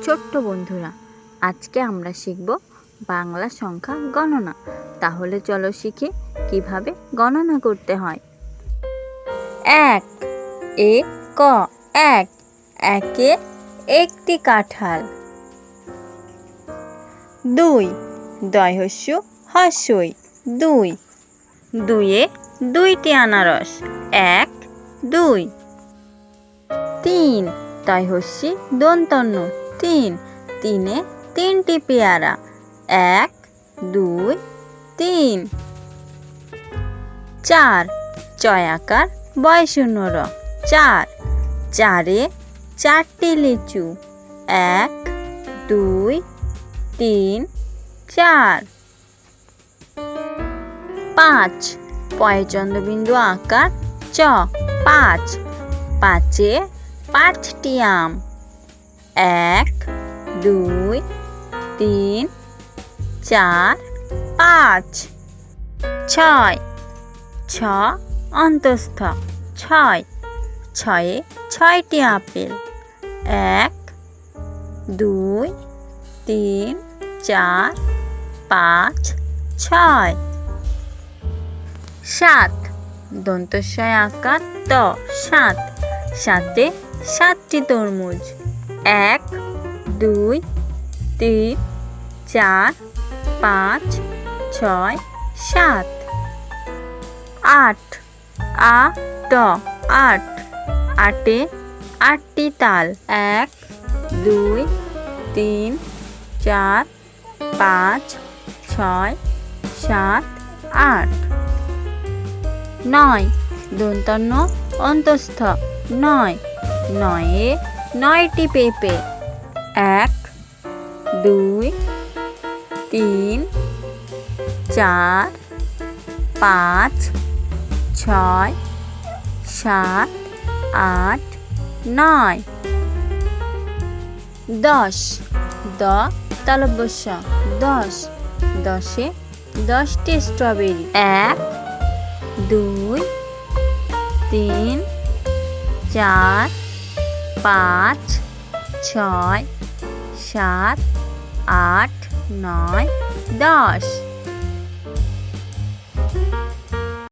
ছোট্ট বন্ধুরা, আজকে আমরা শিখব বাংলা সংখ্যা গণনা। তাহলে চলো শিখি কীভাবে গণনা করতে হয়। এক, এ, ক, এক, একে একটি কাঁঠাল। দুই দয়হস্য হস্যই। দুই, দুইয়ে দুইটি আনারস। এক, দুই। তিন তাই হস্যি দন্তন্য। তিন। তিনে তিনটি পেয়ারা। এক, দুই, তিন। চার চয়াকার বয়শূন্য র চার, চারে চারটি লিচু। এক, দুই, তিন, চার। পাঁচ পয়চন্দ্রবিন্দু আকার চ, পাঁচ। পাঁচে পাঁচটি আম। এক, দুই, তিন, চার, পাঁচ। ছয়। ছ, অন্তস্থ। ছয়। ছয়ে ছয়টি আপেল। এক, দুই, তিন, চার, পাঁচ, ছয়। সাত। দন্তস্বয় আকার ত। সাত। সাতে সাতটি তরমুজ। এক, দুই, তিন, চার, পাঁচ, ছয়, সাত। আট, আ, ট, আট। আটে আটটি তাল। এক, দুই, তিন, চার, পাঁচ, ছয়, সাত, আট। নয়, দন্তন্য অন্তস্থ। নয়, নয়ে নয়টি পেঁপে। এক, দুই, তিন, চার, পাঁচ, ছয়, সাত, আট, নয়। দশ, দ তালব্যস্য দশ, দশে দশটি স্ট্রবেরি। এক, দুই, তিন, চার পাঁচ ছয় সাত আট নয় দশ।